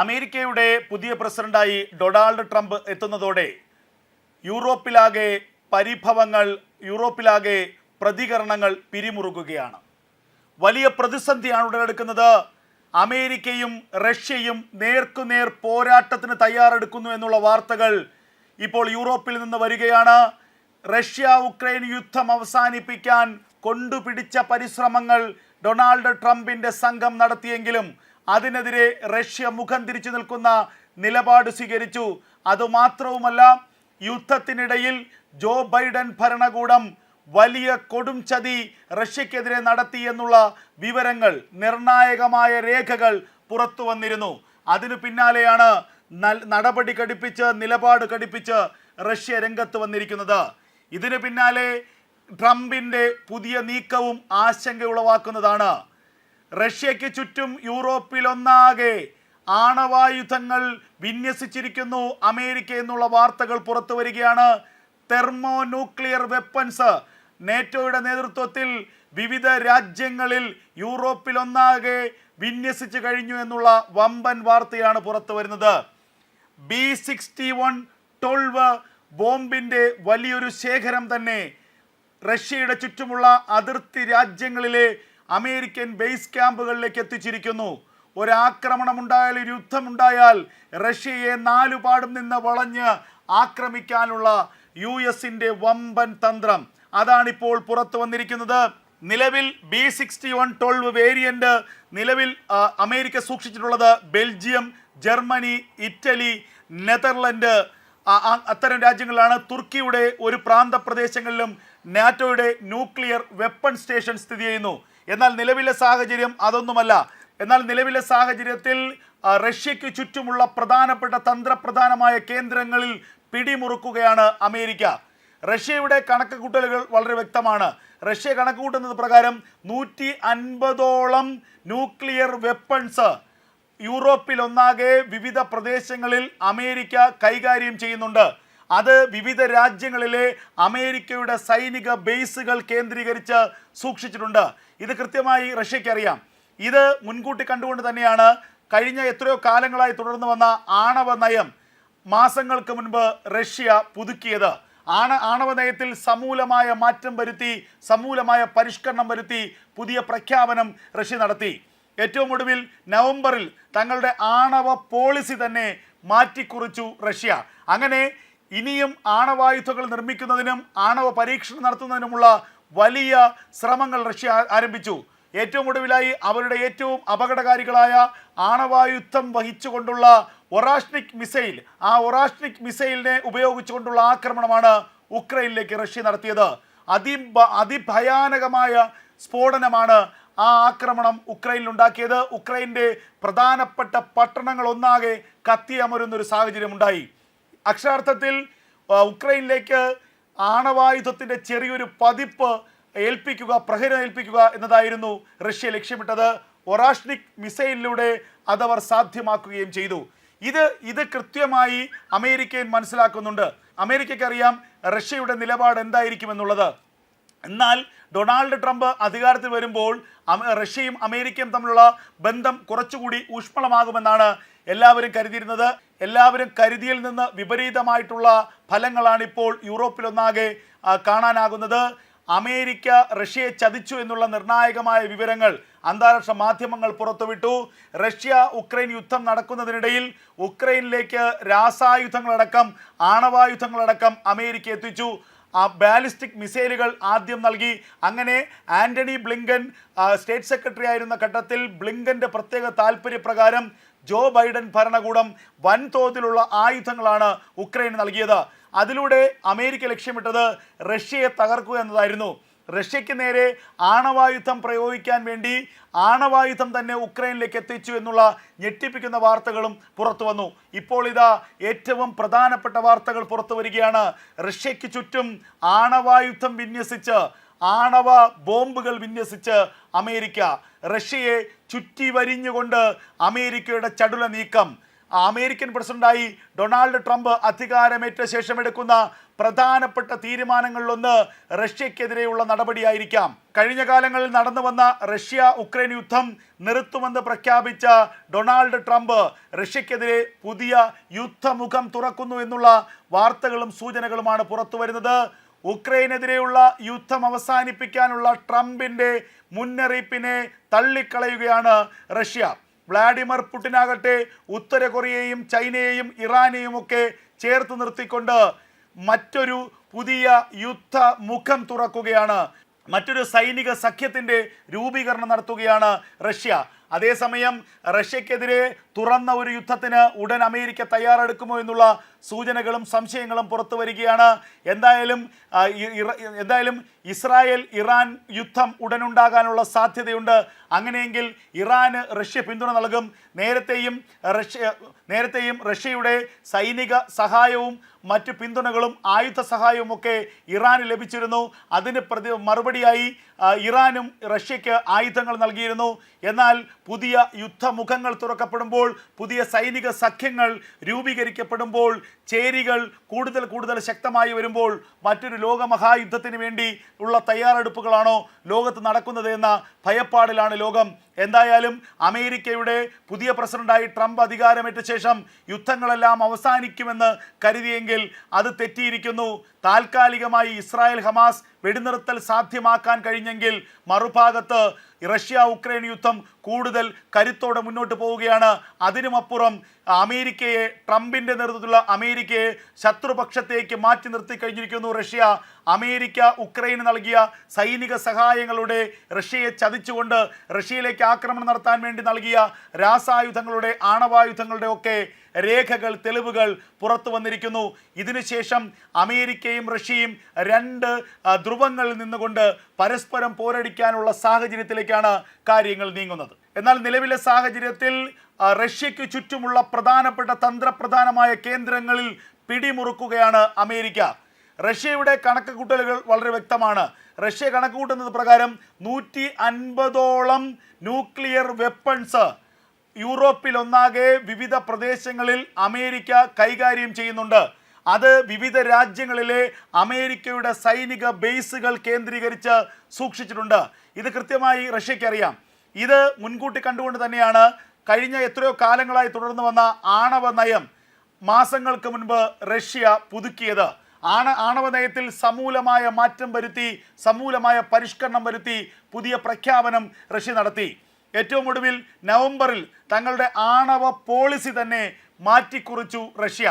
അമേരിക്കയുടെ പുതിയ പ്രസിഡന്റായി ഡൊണാൾഡ് ട്രംപ് എത്തുന്നതോടെ യൂറോപ്പിലാകെ പരിഭവങ്ങൾ യൂറോപ്പിലാകെ പ്രതികരണങ്ങൾ പിരിമുറുകുകയാണ് വലിയ പ്രതിസന്ധിയാണ് ഉടലെടുക്കുന്നത്. അമേരിക്കയും റഷ്യയും നേർക്കുനേർ പോരാട്ടത്തിന് തയ്യാറെടുക്കുന്നു എന്നുള്ള വാർത്തകൾ ഇപ്പോൾ യൂറോപ്പിൽ നിന്ന് വരികയാണ്. റഷ്യ ഉക്രൈൻ യുദ്ധം അവസാനിപ്പിക്കാൻ കൊണ്ടുപിടിച്ച പരിശ്രമങ്ങൾ ഡൊണാൾഡ് ട്രംപിന്റെ സംഘം നടത്തിയെങ്കിലും അതിനെതിരെ റഷ്യ മുഖം തിരിച്ചു നിൽക്കുന്ന നിലപാട് സ്വീകരിച്ചു. അതുമാത്രവുമല്ല യുദ്ധത്തിനിടയിൽ ജോ ബൈഡൻ ഭരണകൂടം വലിയ കൊടും ചതി റഷ്യക്കെതിരെ നടത്തി എന്നുള്ള വിവരങ്ങൾ നിർണായകമായ രേഖകൾ പുറത്തു വന്നിരുന്നു. അതിനു പിന്നാലെയാണ് നടപടി ഘടിപ്പിച്ച് നിലപാട് ഘടിപ്പിച്ച് റഷ്യ രംഗത്ത് വന്നിരിക്കുന്നത്. ഇതിനു പിന്നാലെ ട്രംപിന്റെ പുതിയ നീക്കവും ആശങ്ക ഉളവാക്കുന്നതാണ്. റഷ്യയ്ക്ക് ചുറ്റും യൂറോപ്പിലൊന്നാകെ ആണവായുധങ്ങൾ വിന്യസിച്ചിരിക്കുന്നു. അമേരിക്ക എന്നുള്ള വാർത്തകൾ പുറത്തു വരികയാണ്. തെർമോ ന്യൂക്ലിയർ വെപ്പൺസ് നേറ്റോയുടെ നേതൃത്വത്തിൽ വിവിധ രാജ്യങ്ങളിൽ യൂറോപ്പിലൊന്നാകെ വിന്യസിച്ചു കഴിഞ്ഞു എന്നുള്ള വമ്പൻ വാർത്തയാണ് പുറത്തു വരുന്നത്. ബി സിക്സ്റ്റി വൺ ട്വൽവ് ബോംബിന്റെ വലിയൊരു ശേഖരം തന്നെ റഷ്യയുടെ ചുറ്റുമുള്ള അതിർത്തി രാജ്യങ്ങളിലെ അമേരിക്കൻ ബേസ് ക്യാമ്പുകളിലേക്ക് എത്തിച്ചിരിക്കുന്നു. ഒരാക്രമണം ഉണ്ടായാൽ ഒരു യുദ്ധമുണ്ടായാൽ റഷ്യയെ നാലുപാടും നിന്ന് വളഞ്ഞ് ആക്രമിക്കാനുള്ള യു എസിന്റെ വമ്പൻ തന്ത്രം. അതാണിപ്പോൾ പുറത്തു വന്നിരിക്കുന്നത്. നിലവിൽ B sixty one twelve variant നിലവിൽ അമേരിക്ക സൂക്ഷിച്ചിട്ടുള്ളത് ബെൽജിയം ജർമ്മനി ഇറ്റലി നെതർലൻഡ് അത്തരം രാജ്യങ്ങളിലാണ്. തുർക്കിയുടെ ഒരു പ്രാന്തപ്രദേശങ്ങളിലും നാറ്റോയുടെ ന്യൂക്ലിയർ വെപ്പൺ സ്റ്റേഷൻ സ്ഥിതി ചെയ്യുന്നു. എന്നാൽ നിലവിലെ സാഹചര്യം അതൊന്നുമല്ല. എന്നാൽ നിലവിലെ സാഹചര്യത്തിൽ റഷ്യയ്ക്ക് ചുറ്റുമുള്ള പ്രധാനപ്പെട്ട തന്ത്രപ്രധാനമായ കേന്ദ്രങ്ങളിൽ പിടിമുറുക്കുകയാണ് അമേരിക്ക. റഷ്യയുടെ കണക്ക് കൂട്ടലുകൾ വളരെ വ്യക്തമാണ്. റഷ്യ കണക്ക് കൂട്ടുന്നത് പ്രകാരം നൂറ്റി അൻപതോളം ന്യൂക്ലിയർ വെപ്പൺസ് യൂറോപ്പിലൊന്നാകെ വിവിധ പ്രദേശങ്ങളിൽ അമേരിക്ക കൈകാര്യം ചെയ്യുന്നുണ്ട്. അത് വിവിധ രാജ്യങ്ങളിലെ അമേരിക്കയുടെ സൈനിക ബേസുകൾ കേന്ദ്രീകരിച്ച് സൂക്ഷിച്ചിട്ടുണ്ട്. ഇത് കൃത്യമായി റഷ്യയ്ക്ക് അറിയാം. ഇത് മുൻകൂട്ടി കണ്ടുകൊണ്ട് തന്നെയാണ് കഴിഞ്ഞ എത്രയോ കാലങ്ങളായി തുടർന്നു വന്ന ആണവ നയം മാസങ്ങൾക്ക് മുൻപ് റഷ്യ പുതുക്കിയത്. ആണ ആണവ നയത്തിൽ സമൂലമായ മാറ്റം വരുത്തി സമൂലമായ പരിഷ്കരണം വരുത്തി പുതിയ പ്രഖ്യാപനം റഷ്യ നടത്തി. ഏറ്റവും ഒടുവിൽ നവംബറിൽ തങ്ങളുടെ ആണവ പോളിസി തന്നെ മാറ്റിക്കുറിച്ചു റഷ്യ. അങ്ങനെ ഇനിയും ആണവായുധങ്ങൾ നിർമ്മിക്കുന്നതിനും ആണവ പരീക്ഷണം നടത്തുന്നതിനുമുള്ള വലിയ ശ്രമങ്ങൾ റഷ്യ ആരംഭിച്ചു. ഏറ്റവും ഒടുവിലായി അവരുടെ ഏറ്റവും അപകടകാരികളായ ആണവായുധം വഹിച്ചുകൊണ്ടുള്ള ഒറാഷ്നിക് മിസൈൽ. ആ ഒറാഷ്നിക് മിസൈലിനെ ഉപയോഗിച്ചുകൊണ്ടുള്ള ആക്രമണമാണ് ഉക്രൈനിലേക്ക് റഷ്യ നടത്തിയത്. അതി അതിഭയാനകമായ സ്ഫോടനമാണ് ആ ആക്രമണം ഉക്രൈനിൽ ഉണ്ടാക്കിയത് ഉക്രൈന്റെ പ്രധാനപ്പെട്ട പട്ടണങ്ങൾ ഒന്നാകെ കത്തിയമരുന്ന ഒരു സാഹചര്യം ഉണ്ടായി അക്ഷരാർത്ഥത്തിൽ ഉക്രൈനിലേക്ക് ആണവായുധത്തിന്റെ ചെറിയൊരു പതിപ്പ് ഏൽപ്പിക്കുക പ്രഹരം ഏൽപ്പിക്കുക എന്നതായിരുന്നു റഷ്യ ലക്ഷ്യമിട്ടത്. ഒറാഷ്നിക് മിസൈലിലൂടെ അതവർ സാധ്യമാക്കുകയും ചെയ്തു. ഇത് ഇത് കൃത്യമായി അമേരിക്കൻ മനസ്സിലാക്കുന്നുണ്ട്. അമേരിക്കയ്ക്കറിയാം റഷ്യയുടെ നിലപാട് എന്തായിരിക്കുമെന്നുള്ളത്. എന്നാൽ ഡൊണാൾഡ് ട്രംപ് അധികാരത്തിൽ വരുമ്പോൾ റഷ്യയും അമേരിക്കയും തമ്മിലുള്ള ബന്ധം കുറച്ചുകൂടി ഊഷ്മളമാകുമെന്നാണ് എല്ലാവരും കരുതിയിരുന്നത്. എല്ലാവരും കരുതിയിൽ നിന്ന് വിപരീതമായിട്ടുള്ള ഫലങ്ങളാണ് ഇപ്പോൾ യൂറോപ്പിലൊന്നാകെ കാണാനാകുന്നത്. അമേരിക്ക റഷ്യയെ ചതിച്ചു എന്നുള്ള നിർണായകമായ വിവരങ്ങൾ അന്താരാഷ്ട്ര മാധ്യമങ്ങൾ പുറത്തുവിട്ടു. റഷ്യ ഉക്രൈൻ യുദ്ധം നടക്കുന്നതിനിടയിൽ ഉക്രൈനിലേക്ക് രാസായുധങ്ങളടക്കം ആണവായുധങ്ങളടക്കം അമേരിക്ക എത്തിച്ചു. ബാലിസ്റ്റിക് മിസൈലുകൾ ആദ്യം നൽകി. അങ്ങനെ ആന്റണി ബ്ലിങ്കൻ സ്റ്റേറ്റ് സെക്രട്ടറി ആയിരുന്ന ഘട്ടത്തിൽ ബ്ലിങ്കന്റെ പ്രത്യേക താല്പര്യപ്രകാരം ജോ ബൈഡൻ ഭരണകൂടം വൻതോതിലുള്ള ആയുധങ്ങളാണ് ഉക്രൈന് നൽകിയത്. അതിലൂടെ അമേരിക്ക ലക്ഷ്യമിട്ടത് റഷ്യയെ തകർക്കുക എന്നതായിരുന്നു. റഷ്യയ്ക്ക് നേരെ ആണവായുധം പ്രയോഗിക്കാൻ വേണ്ടി ആണവായുധം തന്നെ ഉക്രൈനിലേക്ക് എത്തിച്ചു എന്നുള്ള ഞെട്ടിപ്പിക്കുന്ന വാർത്തകളും പുറത്തു വന്നു. ഇപ്പോൾ ഇതാ ഏറ്റവും പ്രധാനപ്പെട്ട വാർത്തകൾ പുറത്തു വരികയാണ്. റഷ്യയ്ക്ക് ചുറ്റും ആണവായുധം വിന്യസിച്ച് ആണവ ബോംബുകൾ വിന്യസിച്ച് അമേരിക്ക. റഷ്യയെ ചുറ്റി വരിഞ്ഞുകൊണ്ട് അമേരിക്കയുടെ ചടുല നീക്കം അമേരിക്കൻ പ്രസിഡന്റായി ഡൊണാൾഡ് ട്രംപ് അധികാരമേറ്റ ശേഷം എടുക്കുന്ന പ്രധാനപ്പെട്ട തീരുമാനങ്ങളിലൊന്ന് റഷ്യക്കെതിരെയുള്ള നടപടിയായിരിക്കാം. കഴിഞ്ഞ കാലങ്ങളിൽ നടന്നു വന്ന റഷ്യ ഉക്രൈൻ യുദ്ധം നിർത്തുമെന്ന് പ്രഖ്യാപിച്ച ഡൊണാൾഡ് ട്രംപ് റഷ്യക്കെതിരെ പുതിയ യുദ്ധമുഖം തുറക്കുന്നു എന്നുള്ള വാർത്തകളും സൂചനകളുമാണ് പുറത്തു വരുന്നത്. ഉക്രൈനെതിരെയുള്ള യുദ്ധം അവസാനിപ്പിക്കാനുള്ള ട്രംപിന്റെ മുന്നറിയിപ്പിനെ തള്ളിക്കളയുകയാണ് റഷ്യ. വ്ളാഡിമിർ പുടിനാകട്ടെ ഉത്തര കൊറിയയും ചൈനയെയും ഇറാനെയും ഒക്കെ ചേർത്ത് നിർത്തിക്കൊണ്ട് മറ്റൊരു പുതിയ യുദ്ധ മുഖം തുറക്കുകയാണ്. മറ്റൊരു സൈനിക സഖ്യത്തിന്റെ രൂപീകരണം നടത്തുകയാണ് റഷ്യ. അതേസമയം റഷ്യക്കെതിരെ തുറന്ന ഒരു യുദ്ധത്തിന് ഉടൻ അമേരിക്ക തയ്യാറെടുക്കുമോ എന്നുള്ള സൂചനകളും സംശയങ്ങളും പുറത്തു വരികയാണ്. എന്തായാലും എന്തായാലും ഇസ്രായേൽ ഇറാൻ യുദ്ധം ഉടനുണ്ടാകാനുള്ള സാധ്യതയുണ്ട്. അങ്ങനെയെങ്കിൽ ഇറാന് റഷ്യ പിന്തുണ നൽകും. നേരത്തെയും റഷ്യ നേരത്തെയും റഷ്യയുടെ സൈനിക സഹായവും മറ്റ് പിന്തുണകളും ആയുധ സഹായവും ഒക്കെ ഇറാന് ലഭിച്ചിരുന്നു. അതിന് പ്രതി മറുപടിയായി ഇറാനും റഷ്യയ്ക്ക് ആയുധങ്ങൾ നൽകിയിരുന്നു. എന്നാൽ പുതിയ യുദ്ധമുഖങ്ങൾ തുറക്കപ്പെടുമ്പോൾ പുതിയ സൈനിക സഖ്യങ്ങൾ രൂപീകരിക്കപ്പെടുമ്പോൾ ചേരികൾ കൂടുതൽ കൂടുതൽ ശക്തമായി വരുമ്പോൾ മറ്റൊരു ലോകമഹായുദ്ധത്തിന് വേണ്ടി ഉള്ള തയ്യാറെടുപ്പുകളാണോ ലോകത്ത് നടക്കുന്നത് എന്ന ഭയപ്പാടിലാണ് ലോകം. എന്തായാലും അമേരിക്കയുടെ പുതിയ പ്രസിഡന്റായി ട്രംപ് അധികാരമേറ്റ ശേഷം യുദ്ധങ്ങളെല്ലാം അവസാനിക്കുമെന്ന് കരുതിയെങ്കിൽ അത് തെറ്റിയിരിക്കുന്നു. താൽക്കാലികമായി ഇസ്രായേൽ ഹമാസ് വെടിനിർത്തൽ സാധ്യമാക്കാൻ കഴിഞ്ഞെങ്കിൽ മറുഭാഗത്ത് റഷ്യ ഉക്രൈൻ യുദ്ധം കൂടുതൽ കരുത്തോടെ മുന്നോട്ട് പോവുകയാണ്. അതിനുമപ്പുറം അമേരിക്കയെ ട്രംപിന്റെ നേതൃത്വത്തിലുള്ള അമേരിക്കയെ ശത്രുപക്ഷത്തേക്ക് മാറ്റി നിർത്തി കഴിഞ്ഞിരിക്കുന്നു റഷ്യ. അമേരിക്ക ഉക്രൈന് നൽകിയ സൈനിക സഹായങ്ങളുടെ റഷ്യയെ ചതിച്ചുകൊണ്ട് റഷ്യയിലേക്ക് ആക്രമണം നടത്താൻ വേണ്ടി നൽകിയ രാസായുധങ്ങളുടെ ആണവായുധങ്ങളുടെ ഒക്കെ രേഖകൾ തെളിവുകൾ പുറത്തു വന്നിരിക്കുന്നു. ഇതിനുശേഷം അമേരിക്കയും റഷ്യയും രണ്ട് ധ്രുവങ്ങളിൽ നിന്നുകൊണ്ട് പരസ്പരം പോരടിക്കാനുള്ള സാഹചര്യത്തിലേക്കാണ് കാര്യങ്ങൾ നീങ്ങുന്നത്. എന്നാൽ നിലവിലെ സാഹചര്യത്തിൽ റഷ്യയ്ക്ക് ചുറ്റുമുള്ള പ്രധാനപ്പെട്ട തന്ത്രപ്രധാനമായ കേന്ദ്രങ്ങളിൽ പിടിമുറുക്കുകയാണ് അമേരിക്ക. റഷ്യയുടെ കണക്ക് കൂട്ടലുകൾ വളരെ വ്യക്തമാണ്. റഷ്യ കണക്ക് കൂട്ടുന്നത് പ്രകാരം നൂറ്റി അൻപതോളം ന്യൂക്ലിയർ വെപ്പൺസ് യൂറോപ്പിലൊന്നാകെ വിവിധ പ്രദേശങ്ങളിൽ അമേരിക്ക കൈകാര്യം ചെയ്യുന്നുണ്ട്. അത് വിവിധ രാജ്യങ്ങളിലെ അമേരിക്കയുടെ സൈനിക ബേസുകൾ കേന്ദ്രീകരിച്ച് സൂക്ഷിച്ചിട്ടുണ്ട്. ഇത് കൃത്യമായി റഷ്യക്കറിയാം ഇത് മുൻകൂട്ടി കണ്ടുകൊണ്ട് തന്നെയാണ് കഴിഞ്ഞ എത്രയോ കാലങ്ങളായി തുടർന്നു വന്ന ആണവ നയം. മാസങ്ങൾക്ക് മുൻപ് റഷ്യ പുതുക്കിയത്. ആണ ആണവ നയത്തിൽ സമൂലമായ മാറ്റം വരുത്തി സമൂലമായ പരിഷ്കരണം വരുത്തി പുതിയ പ്രഖ്യാപനം റഷ്യ നടത്തി. ഏറ്റവും ഒടുവിൽ നവംബറിൽ തങ്ങളുടെ ആണവ പോളിസി തന്നെ മാറ്റിക്കുറിച്ചു റഷ്യ.